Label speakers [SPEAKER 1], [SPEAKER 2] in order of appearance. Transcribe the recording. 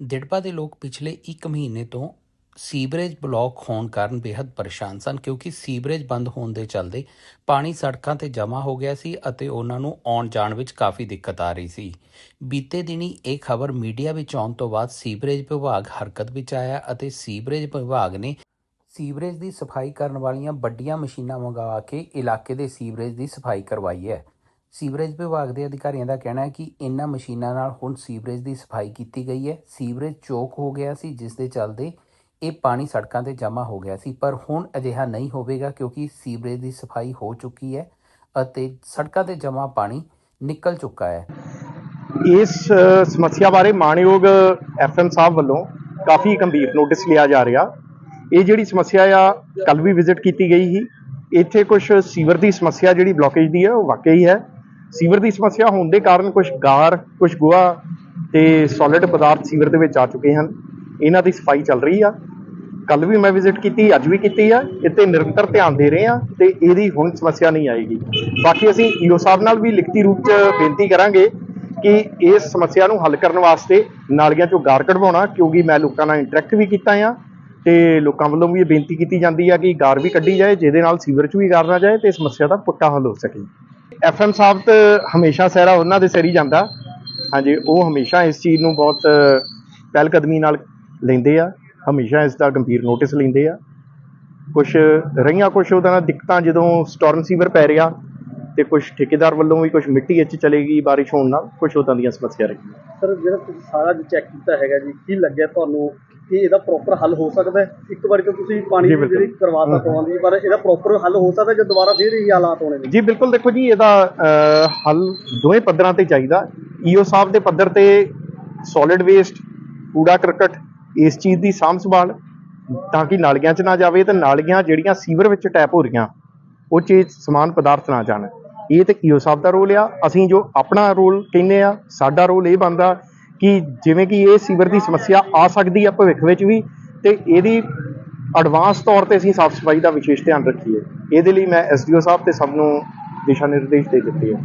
[SPEAKER 1] ਦਿੜਪਾ ਦੇ ਲੋਕ ਪਿਛਲੇ 1 ਮਹੀਨੇ ਤੋਂ ਸੀਵਰੇਜ ਬਲੌਕ ਹੋਣ ਕਾਰਨ ਬੇहद ਪਰੇਸ਼ਾਨ ਸਨ, ਕਿਉਂਕਿ ਸੀਵਰੇਜ ਬੰਦ ਹੋਣ ਦੇ ਚਲਦੇ ਪਾਣੀ ਸੜਕਾਂ ਤੇ ਜਮ੍ਹਾਂ ਹੋ ਗਿਆ ਸੀ ਅਤੇ ਉਹਨਾਂ ਨੂੰ ਆਉਣ ਜਾਣ ਵਿੱਚ ਕਾਫੀ ਦਿੱਕਤ ਆ ਰਹੀ ਸੀ। ਬੀਤੇ ਦਿਨੀ ਇਹ ਖਬਰ ਮੀਡੀਆ ਵਿੱਚ ਆਉਣ ਤੋਂ ਬਾਅਦ ਸੀਵਰੇਜ ਵਿਭਾਗ ਹਰਕਤ ਵਿੱਚ ਆਇਆ ਅਤੇ ਸੀਵਰੇਜ ਵਿਭਾਗ ਨੇ ਸੀਵਰੇਜ ਦੀ ਸਫ਼ਾਈ ਕਰਨ ਵਾਲੀਆਂ ਵੱਡੀਆਂ ਮਸ਼ੀਨਾਂ ਮੰਗਵਾ ਕੇ ਇਲਾਕੇ ਦੇ ਸੀਵਰੇਜ ਦੀ ਸਫ਼ਾਈ ਕਰਵਾਈ ਹੈ। ਸੀਵਰੇਜ ਵਿਭਾਗ ਦੇ ਅਧਿਕਾਰੀਆਂ ਦਾ ਕਹਿਣਾ ਹੈ ਕਿ ਇਨ੍ਹਾਂ ਮਸ਼ੀਨਾਂ ਨਾਲ ਹੁਣ ਸੀਵਰੇਜ ਦੀ ਸਫ਼ਾਈ ਕੀਤੀ ਗਈ ਹੈ। ਸੀਵਰੇਜ ਚੋਕ ਹੋ ਗਿਆ ਸੀ, ਜਿਸ ਦੇ ਚੱਲਦੇ ਇਹ ਪਾਣੀ ਸੜਕਾਂ ਤੇ ਜਮ੍ਹਾਂ ਹੋ ਗਿਆ ਸੀ। ਪਰ ਹੁਣ ਅਜਿਹਾ ਨਹੀਂ ਹੋਵੇਗਾ ਕਿਉਂਕਿ ਸੀਵਰੇਜ ਦੀ ਸਫ਼ਾਈ ਹੋ ਚੁੱਕੀ ਹੈ ਅਤੇ ਸੜਕਾਂ ਤੇ ਜਮ੍ਹਾਂ ਪਾਣੀ ਨਿਕਲ ਚੁੱਕਾ ਹੈ।
[SPEAKER 2] ਇਸ ਸਮੱਸਿਆ ਬਾਰੇ ਮਾਨਯੋਗ ਐਫਐਮ ਸਾਹਿਬ ਵੱਲੋਂ ਕਾਫੀ ਗੰਭੀਰ ਨੋਟਿਸ ਲਿਆ ਜਾ ਰਿਹਾ। ਇਹ ਜਿਹੜੀ ਸਮੱਸਿਆ ਆ ਕੱਲ ਵੀ ਵਿਜ਼ਿਟ ਕੀਤੀ ਗਈ ਸੀ। ਇੱਥੇ ਕੁਝ ਸੀਵਰ ਦੀ ਸਮੱਸਿਆ ਜਿਹੜੀ ਬਲੋਕੇਜ ਦੀ ਹੈ ਉਹ ਵਾਕਈ ਹੈ। ਸੀਵਰ ਦੀ ਸਮੱਸਿਆ ਹੋਣ ਦੇ ਕਾਰਨ ਕੁਝ ਗਾਰ ਕੁਝ ਗੋਹਾ ਤੇ ਸੋਲਿਡ ਪਦਾਰਥ ਸੀਵਰ ਦੇ ਵਿੱਚ ਆ ਚੁੱਕੇ ਹਨ। ਇਹਨਾਂ ਦੀ ਸਫ਼ਾਈ ਚੱਲ ਰਹੀ ਆ। ਕੱਲ ਵੀ ਮੈਂ ਵਿਜ਼ਿਟ ਕੀਤੀ, ਅੱਜ ਵੀ ਕੀਤੀ ਆ। ਇੱਥੇ ਨਿਰੰਤਰ ਧਿਆਨ ਦੇ ਰਹੇ ਆ ਤੇ ਇਹਦੀ ਹੁਣ ਸਮੱਸਿਆ ਨਹੀਂ ਆਏਗੀ। ਬਾਕੀ ਅਸੀਂ ਈਓ ਸਾਹਿਬ ਨਾਲ ਵੀ ਲਿਖਤੀ ਰੂਪ 'ਚ ਬੇਨਤੀ ਕਰਾਂਗੇ ਕਿ ਇਸ ਸਮੱਸਿਆ ਨੂੰ ਹੱਲ ਕਰਨ ਵਾਸਤੇ ਨਾਲੀਆਂ 'ਚੋਂ ਗਾਰ ਕਢਵਾਉਣਾ, ਕਿਉਂਕਿ ਮੈਂ ਲੋਕਾਂ ਨਾਲ ਇੰਟਰੈਕਟ ਵੀ ਕੀਤਾ ਆ ਤੇ ਲੋਕਾਂ ਵੱਲੋਂ ਵੀ ਇਹ ਬੇਨਤੀ ਕੀਤੀ ਜਾਂਦੀ ਆ ਕਿ ਗਾਰ ਵੀ ਕੱਢੀ ਜਾਏ, ਜਿਹਦੇ ਨਾਲ ਸੀਵਰ 'ਚ ਵੀ ਗਾਰ ਨਾ ਜਾਏ ਤੇ ਸਮੱਸਿਆ ਦਾ ਪੁੱਟਾ ਹੱਲ ਹੋ ਸਕੇ। ਐਫਐਮ ਸਾਹਿਬ ਤੇ ਹਮੇਸ਼ਾ ਸਹਿਰਾ ਉਹਨਾਂ ਦੇ ਸਿਰ ਹੀ ਜਾਂਦਾ। ਹਾਂਜੀ, ਉਹ ਹਮੇਸ਼ਾ ਇਸ ਚੀਜ਼ ਨੂੰ ਬਹੁਤ ਪਹਿਲ ਕਦਮੀ ਨਾਲ ਲੈਂਦੇ ਆ। ਹਮੇਸ਼ਾ ਇਸ ਦਾ ਗੰਭੀਰ ਨੋਟਿਸ ਲੈਂਦੇ ਆ। ਕੁਝ ਰਹੀਆਂ ਕੁਝ ਉਹਦਾ ਨਾਲ ਦਿੱਕਤਾਂ ਜਦੋਂ ਸਟਾਰਮ ਸੀਵਰ ਪੈ ਰਿਹਾ ਤੇ ਕੁਝ ਠੇਕੇਦਾਰ ਵੱਲੋਂ ਵੀ ਕੁਝ ਮਿੱਟੀ ਇੱਚ ਚਲੇਗੀ ਬਾਰਿਸ਼ ਹੋਣ ਨਾਲ ਕੁਝ ਉਦਾਂ ਦੀਆਂ ਸਮੱਸਿਆ ਰਹੀਆਂ।
[SPEAKER 3] ਸਰ, ਜਿਹੜਾ ਤੁਸੀਂ ਸਾਰਾ ਚੈੱਕ ਕੀਤਾ ਹੈਗਾ ਜੀ, ਕੀ ਲੱਗਿਆ ਤੁਹਾਨੂੰ? ਕਿ ਇਹਦਾ ਪ੍ਰੋਪਰ ਹੱਲ ਹੋ ਸਕਦਾ ਹੈ। ਇੱਕ ਵਾਰੀ ਤਾਂ ਤੁਸੀਂ ਪਾਣੀ
[SPEAKER 2] ਜੀ,
[SPEAKER 3] ਦੀ
[SPEAKER 2] ਬਿਲਕੁਲ।
[SPEAKER 3] ਜਿਹੜੀ ਕਰਵਾਤਾ। ਪਵਾਉਂਦੀ ਪਰ ਇਹਦਾ ਪ੍ਰੋਪਰ ਹੱਲ ਹੋ ਸਕਦਾ ਜੇ ਦੁਬਾਰਾ ਫਿਰ ਇਹੀ ਹਾਲਾਤ ਹੋਣੇ ਨੇ।
[SPEAKER 2] ਜੀ ਬਿਲਕੁਲ। ਦੇਖੋ ਜੀ ਇਹਦਾ ਅਹ, ਹੱਲ ਦੋਵੇਂ ਪੱਧਰਾਂ ਤੇ ਚਾਹੀਦਾ। ਈਓ ਸਾਹਿਬ ਦੇ ਪੱਧਰ ਤੇ ਸੋਲਿਡ ਵੇਸਟ ਕੂੜਾ ਕਰਕਟ ਇਸ ਚੀਜ਼ ਦੀ ਸਾਂਭ ਸੰਭਾਲ ਤਾਂ ਕਿ ਨਾਲੀਆਂ 'ਚ ਨਾ ਜਾਵੇ ਤੇ ਨਾਲੀਆਂ ਜਿਹੜੀਆਂ ਸੀਵਰ ਵਿੱਚ ਟੈਪ ਹੋ ਰਹੀਆਂ ਉਹ 'ਚ ਇਹ ਸਮਾਨ ਪਦਾਰਥ ਨਾ ਜਾਣ। ਇਹ ਤੇ ਈਓ ਸਾਹਿਬ ਦਾ ਰੋਲ ਆ। ਅਸੀਂ ਜੋ ਆਪਣਾ ਰੋਲ ਕਹਿੰਦੇ ਆ ਸਾਡਾ ਰੋਲ ਇਹ ਬਣਦਾ ਕਿ ਜਿਵੇਂ ਕਿ ਇਹ ਸੀਵਰ ਦੀ ਸਮੱਸਿਆ ਆ ਸਕਦੀ ਆ ਭਵਿੱਖ ਵਿੱਚ ਵੀ, ਤੇ ਇਹਦੀ ਐਡਵਾਂਸ ਤੌਰ ਤੇ ਅਸੀਂ ਸਾਫ਼ ਸਫ਼ਾਈ ਦਾ ਵਿਸ਼ੇਸ਼ ਧਿਆਨ ਰੱਖੀਏ। ਇਹਦੇ ਲਈ ਮੈਂ ਐਸਡੀਓ ਸਾਹਿਬ ਤੇ ਸਭ ਨੂੰ ਦਿਸ਼ਾ ਨਿਰਦੇਸ਼ ਦੇ ਦਿੱਤੇ ਆ।